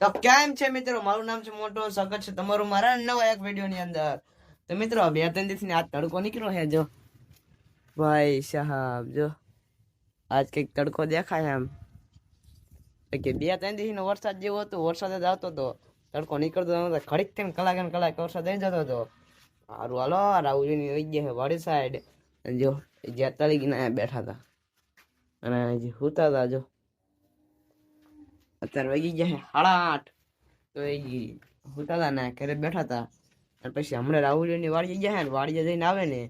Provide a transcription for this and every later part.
તો કેમ છે મિત્રો? મારું નામ છે મોટો, સ્વાગત છે તમારું મારા નવા એક વીડિયો ની અંદર. તો મિત્રો, બે ત્રણ દિવસની આ તડકો નીકળ્યો છે, જો. ભાઈ સાહેબ, જો. આજ કંઈક તડકો દેખાય એમ. કે બે ત્રણ દિવસનો વરસાદ જેવો હતો, વરસાદ જ આવતો હતો તડકો નીકળતો નતો ખડીક થઈને કલાક ને કલાક વરસાદ આવી જતો હતો. સારું હાલો રાહુલની વહી ગયા છે વાડી સાઈડ જો જ્યાં તળી ગઈને બેઠા હતા. અને હજી હુતા હતા, જો. અત્યારે વાગી ગયા છે સાડા આઠ તો એ હોતા હતા ને ઘરે બેઠા હતા. અને પછી હમણાં રાહુલની વાડીએ ગયા છે ને વાડીએ જઈને આવે ને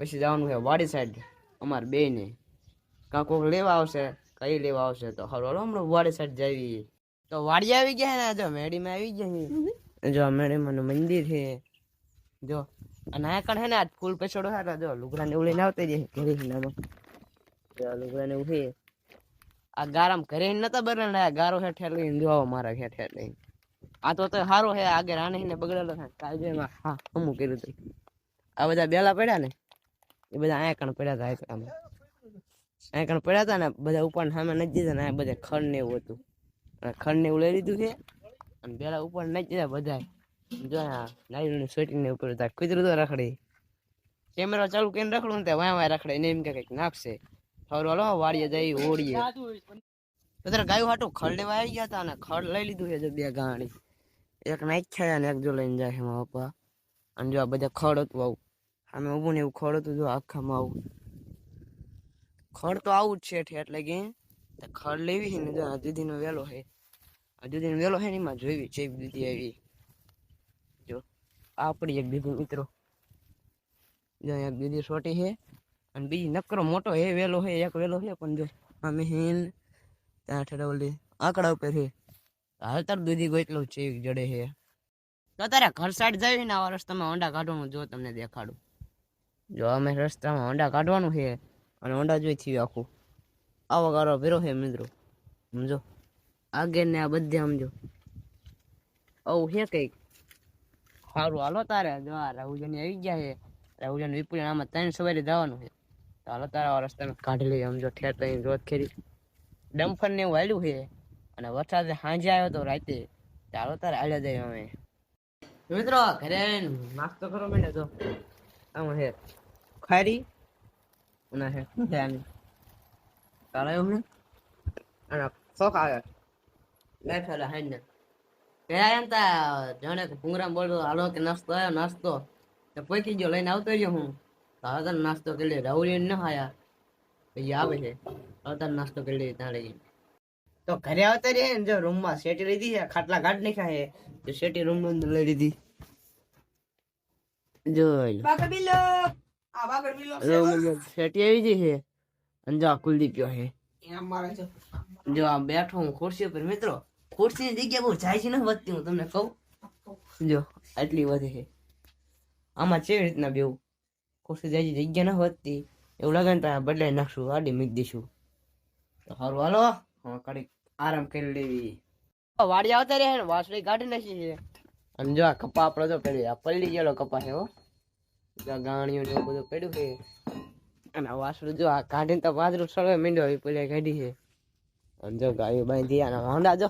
પછી જવાનું છે વાડી સાઈડ અમારે બે ને કાં કોઈક લેવા આવશે કઈ લેવા આવશે તો હાલો હાલો હમણાં વાડી સાઈડ જઈએ તો વાડી આવી ગયા ને જો મેડીમાં આવી ગયા જો મેડીમાં નું મંદિર છે. જો અને આ કણ હે ને આજ ફૂલ પેછોડો હારા જો લુગડા ને ઉડીને આવતી જાય ઘરે લુગડા ને છે. આ ગારામ ઘરે નતા આ ગારો હેઠે લઈને જોવા મારા હેઠે લઈને. આ તો હારો હે, આગળ આને ને બગડેલો છે. કાલ એમાં, હા હમું કર્યું હતું. આ બધા બેલા પડ્યા ને, એ બધા આયા કણ પડ્યા હતા આમાં આયા કણ પડ્યા હતા ને, બધા ઉપર સામે નથી દીધા ને, આ બધા ખડ ને એવું હતું. અને ખડ ને એવું લઈ લીધું છે, અને બેલા ઉપર નથી દીધા બધા જો આ નાયરું સ્વેટિંગ ને ઉપર હતા તો રખડે. કેમેરો ચાલુ કરીને રખડું ને ત્યાં વાય વાય રખડે એને એમ કે કંઈક નાખશે. ખબર વાડીએ જઈ ઓડીએ અત્યારે ગાયું હાટું ખડ લેવા આવી ગયા હતા અને ખડ લઈ લીધું છે બે ગાણી. એક નાખ્યા અને એક જો લઈને જાય છે મારા પપ્પા. અને જો આ બધા ખડ હતું આવું. અમે ઊભું ને એવું ખડ હતું જો આખામાં આવું. ખડ તો આવું જ છે ઠે એટલે કે ખડ લેવી છે ને જો આ દીદીનો વેલો છે. આ દીદીનો વેલો છે ને એમાં જોઈવી છે દીદી આવી. જો આપણી એક દીદી મિત્રો. જો એક દીદી છોટી છે. અને બીજી નકરો મોટો હે, વેલો હે, એક વેલો છે પણ જો અમે હેન ત્યાં ઠેડા ઓલી આંકડા ઉપર છે હાલ તાર દૂધી ગોટલું છે જડે છે તો તારે ઘર સાઈડ જઈ ને, આવા રસ્તામાં હોંડા કાઢવાનું જો તમને દેખાડું. જો અમે રસ્તામાં હોંડા કાઢવાનું છે અને હોંડા જોઈ થયું આખું. આવો ગારો ભેરો છે મિત્રો. સમજો આગળ ને આ બધે સમજો આવું છે કંઈક. સારું હાલો તારે. જો આ રાહુલની આવી ગયા છે રાહુલન વિપુલ આમાં ત્રણ સવારે જવાનું છે હાલો તારા રસ્તા રસ્તામાં કાઢી લઈએ. સમજો ઠેર તો રોજ ખેરી. ડમ્ફર ને એવું હાલ્યું છે. અને વરસાદ સાંજે આવ્યો તો રાતે. ચાલો, તારે હાલ્યા જઈએ અમે. મિત્રો, ઘરે નાસ્તો કરો મેં તો. આમ હે ખારી. અને હે શું છે આની? ચાલો એવું અને શોખ આવે. લે એટલે હાઈ ને પેલા એમ તા, જાણે ભૂંગરામ બોલતો હાલો, કે નાસ્તો આવ્યો, નાસ્તો. તો પૈકી ગયો, લઈને આવતો રહ્યો હું. તો નાસ્તો કરી લે રાહુલ ન ખાયા પછી આવે છે હવે નાસ્તો કરી લે ત્યાં લઈ તો ઘરે આવતા ને જો રૂમમાં શેટી લીધી છે ખાટલા ગાઢ નાખ્યા છે તો શેટી રૂમ અંદર લઈ લીધી. જો શેટી આવી ગઈ છે અને જો આ કુલદીપ ગયો છે. જો. આ બેઠો હું ખુરશી ઉપર મિત્રો ખુરશીની જગ્યા બહુ જાય છે ને વધતી હું તમને કહું. જો આટલી વધે છે. આમાં કેવી રીતના બેવું? ખુરશી છે જગ્યા ના વધતી એવું લાગે ને બદલાઈ નાખશું આડી મૂકી દઈશું. તો સારું હાલો. હા કડી આરામ કરી લેવી. વાડી આવતા રહે ને વાસળી કાઢી નાખી છે. અને જો આ કપા આપણો તો પેલી આ પલ્લી ગયેલો કપા છે હો. ગાણીઓ ને એવું બધું પડ્યું છે. અને આ વાસળું જો આ કાઢીને તો વાદરું સળવે મીંડો એ પેલી કાઢી છે. અને જો ગાયો બાંધી અને હોંડા જો.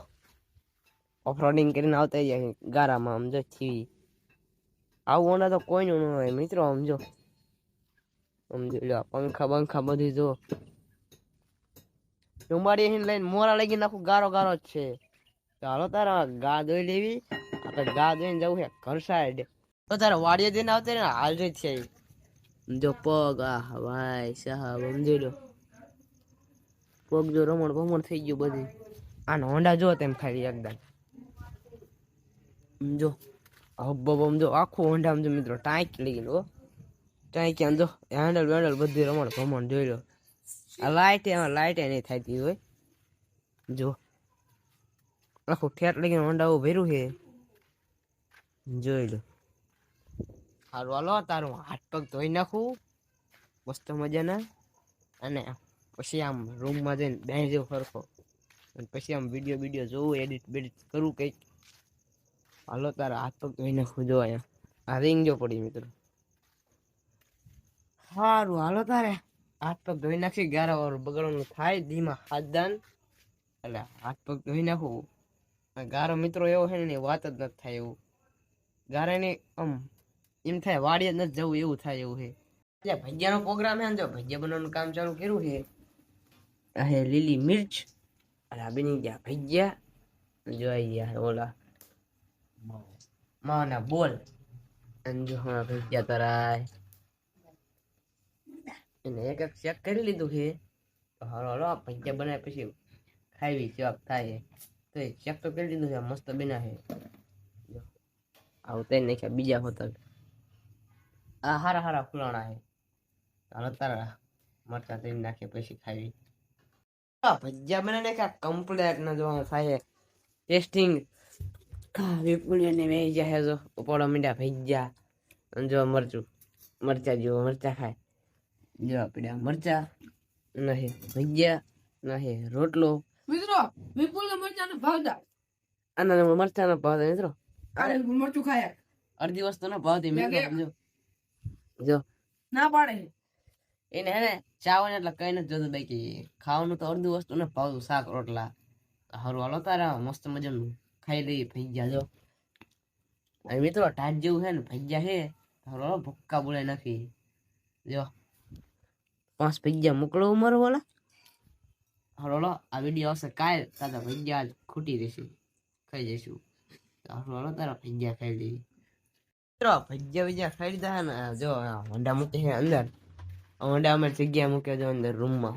ઓફરોડિંગ કરીને આવતા જાય ગારામાં આમ જો છીવી આવું હોંડા તો કોઈનું ન હોય મિત્રો આમ જો. આમ જો લ્યો, પંખા બંખા બધી જો. ડુંબાડી અહીં લઈને મોરા લગી નાખું ગારો ગારો જ છે. ચાલો તારા ગા દોઈ લેવી. આપણે ગા દોઈને જવું છે ઘર સાઈડ તો તારે વાડીએ જઈને આવતી ને જ છે જો પગ આ ભાઈ સાહેબ સમજી લો. પગ જો રમણ ભમણ થઈ ગયું બધી. આનો હોંડા જો તેમ ખાલી એકદમ. જો હબ્બબ આમ જો આખું આમ જો મિત્રો ટાંક લઈ ગયેલો ટાંક ક્યાં જો હેન્ડલ વેન્ડલ બધી રમણ ભમણ જોઈ લો. આ લાઇટ એમાં લાઇટ નહીં થતી હોય. જો. આખું ઠેર લગીને હોંડાઓ ભર્યું છે. જોઈ લો. સારું હાલો, તારું હાથ પગ ધોઈ નાખું. મસ્ત મજાના. અને પછી આમ રૂમમાં જઈને બેસી જવું સરખો. અને પછી આમ વીડિયો વીડિયો જોવું એડિટ બેડિટ કરવું કંઈક. હાલો, તારા હાથ પગ ધોઈ નાખું, જો અહીંયા. આ રિંગ જો પડી, મિત્રો. સારું હાલો તારે. હાથ પગ ધોઈ નાખી ગારા વાર બગડવાનું થાય ધીમા હાથ દાન એટલે હાથ પગ ધોઈ નાખવું ગારો મિત્રો એવો છે ને વાત જ નથી થાય એવું. ગારાની આમ એમ થાય વાડીએ જ નથી જવું એવું થાય એવું છે. એટલે ભજીયાનો પ્રોગ્રામ છે ને જો ભજીયા બનાવવાનું કામ ચાલુ કર્યું છે. અહે હે લીલી મિર્ચ અને આ બની ગયા ભજીયા. જોઈ ગયા ઓલા માના બોલ. અને જો હમણાં ભજીયા તરાય. એને એક એક ચેક કરી લીધું છે તો હાલો હાલો આ ભજીયા બનાવ્યા પછી ખાવી ચેક થાય તો એ ચેક તો કરી લીધું છે આ મસ્ત બના છે જો આવું તઈ નાખ્યા બીજા હોતલ આ હારા હારા ફૂલાણા છે હાલો તારા મરચા તઈ નાખે પછી ખાવી આ ભજીયા બનાવી નાખ્યા કમ્પ્લેટ ના જોવાનું થાય ટેસ્ટિંગ વિપુલિયાને વેઈ જાય જો ઉપાડો મીંડા ભજીયા અને જો મરચું મરચા જેવો મરચા ખાય જો પીડા મરચા નહીં ભજીયા નહીં રોટલો. મિત્રો વિપુલ ને મરચાનો ભાવતા આના મરચા નો ભાવ મિત્રો. અરે મરચું ખાયા. અડધી વસ્તુ નો ભાવ દે મિત્રો જો. જો. ના પાડે. એને હે ને ચાવન એટલે કઈ નથી જોતું બાકી ખાવાનું તો અડધું વસ્તુ ને ભાવ શાક રોટલા. હારું હાલો તારા મસ્ત મજાનું ખાઈ લઈએ ભજીયા જો. મિત્રો ટાટ જેવું છે ને ભજીયા છે. હાલો ભક્કા બોલાય નાખી જો. પાંચ ભજીયા મોકલો ઉમર વાળા હાલો લો આ વીડિયો આવશે કાલ. તારા પૈજા ખૂટી જશે. ખાઈ જઈશું. હાલો હાલો તારા ભજીયા ખાઈ લઈએ. મિત્રો ભજીયા ભજીયા ખાઈ લીધા છે ને? જો હોંડા મૂકે છે અંદર. હોંડા અમે જગ્યા મૂકે જો અંદર રૂમમાં.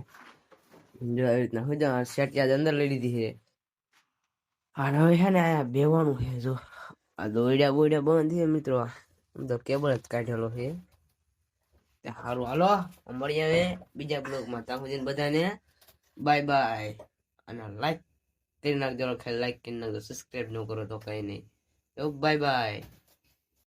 જો આવી રીતના. હું જો સેટિયા અંદર લઈ લીધી છે. અને હવે છે ને આ બેવાનું છે જો. આ દોડ્યા બોડ્યા બંધ છે મિત્રો. આમ તો કેબલ જ કાઢેલો છે. સારું હાલો મળીએ હવે બીજા બ્લોગમાં ત્યાં સુધી બધાને બાય બાય. અને લાઈક કરી નાખજો લાઈક કરી નાખજો. સબસ્ક્રાઈબ ન કરો તો કઈ નહીં. Bye bye.